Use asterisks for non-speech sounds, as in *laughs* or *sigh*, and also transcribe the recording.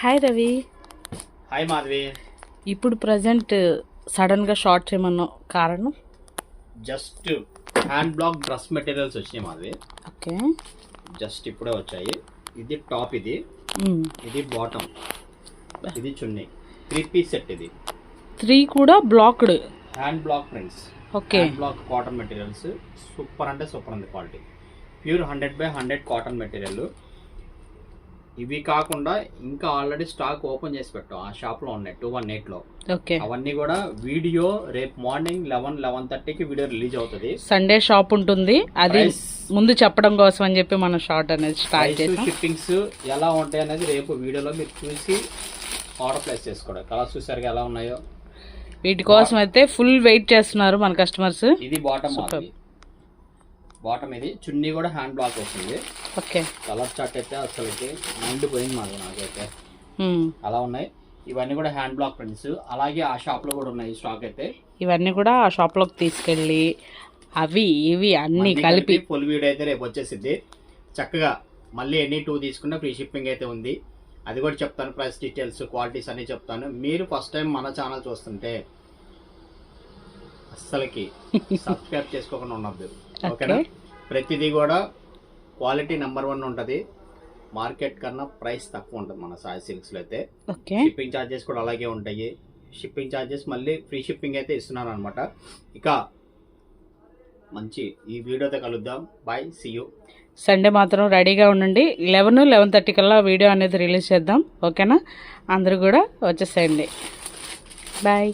Hi Ravi hi Madhavi ఇప్పుడు present సడన్గా short చేయమన్న కారణం? Just hand block dress materials వచ్చినాయి మాధవి ఓకే జస్ట్ ఇప్పుడే వచ్చాయి. ఇది టాప్ ఇది. మ్మ్. ఇది బాటమ్ ఇది చున్నీ. త్రీ పీస్ సెట్ ఇది. త్రీ కూడా blocked hand block prints okay hand block cotton materials super అంటే సూపర్ ఉంది quality pure hundred by hundred cotton material ఇవి కాకుండా ఇంకా ఆల్రెడీ స్టాక్ ఓపెన్ చేసి పెట్టాం. ఆ షాప్లో ఉన్నాయి. టూ వన్ ఎయిట్లో ఓకే. అవన్నీ కూడా వీడియో రేపు మార్నింగ్ లెవెన్ లెవెన్ థర్టీకి వీడియో రిలీజ్ అవుతుంది. సండే షాప్ ఉంటుంది. అది ముందు చెప్పడం కోసం అని చెప్పి మనం షార్ట్ అనేది స్టార్ట్ చేసాం. షిప్పింగ్స్ ఎలా ఉంటాయి అనేది రేపు వీడియోలో మీరు చూసి ఆర్డర్ ప్లేస్ చేసుకోవడం. కలర్స్ చూసారు ఎలా ఉన్నాయో? వీటి కోసం అయితే ఫుల్ వెయిట్ చేస్తున్నారు మన కస్టమర్స్ ఇది బాటమ్ బాటమ్ ఇది. చున్నీ కూడా హ్యాండ్ బ్లాక్ వస్తుంది. ఓకే. కలర్ చార్ట్ అయితే అసలుకి మైండ్ పోయింది మాది నాకైతే. అలా ఉన్నాయి. ఇవన్నీ కూడా హ్యాండ్ బ్లాక్ ప్రింట్స్. అలాగే ఆ షాప్లో కూడా ఉన్నాయి స్టాక్ అయితే. ఇవన్నీ కూడా ఆ షాప్లోకి తీసుకెళ్ళి అవి ఇవి అన్నీ కలిపి ఫుల్ వీడియో అయితే రేపు వచ్చేసింది. చక్కగా మళ్ళీ ఎనీ టూ తీసుకున్న ఫ్రీ షిప్పింగ్ అయితే ఉంది. అది కూడా చెప్తాను ప్రైస్ డీటెయిల్స్ క్వాలిటీస్ అన్ని చెప్తాను. మీరు ఫస్ట్ టైం మన ఛానల్ చూస్తుంటే అస్సలకి *laughs* సబ్స్క్రైబ్ చేసుకోకుండా ఉండద్దు. ఓకేనా? ఓకే. ప్రతిదీ కూడా క్వాలిటీ నెంబర్ వన్ ఉంటుంది. మార్కెట్ కన్నా ప్రైస్ తక్కువ ఉంటుంది మన సాయి సిల్క్స్లో అయితే. ఓకే. షిప్పింగ్ ఛార్జెస్ కూడా అలాగే ఉంటాయి. షిప్పింగ్ ఛార్జెస్ మళ్ళీ ఫ్రీ షిప్పింగ్ అయితే ఇస్తున్నాను అనమాట ఇక మంచి ఈ వీడియోతో కలుద్దాం. బాయ్ సీ యూ సండే మాత్రం రెడీగా ఉండండి. లెవెన్ లెవెన్ థర్టీ కల్లా వీడియో అనేది రిలీజ్ చేద్దాం. ఓకేనా? అందరూ కూడా వచ్చేసేయండి. బాయ్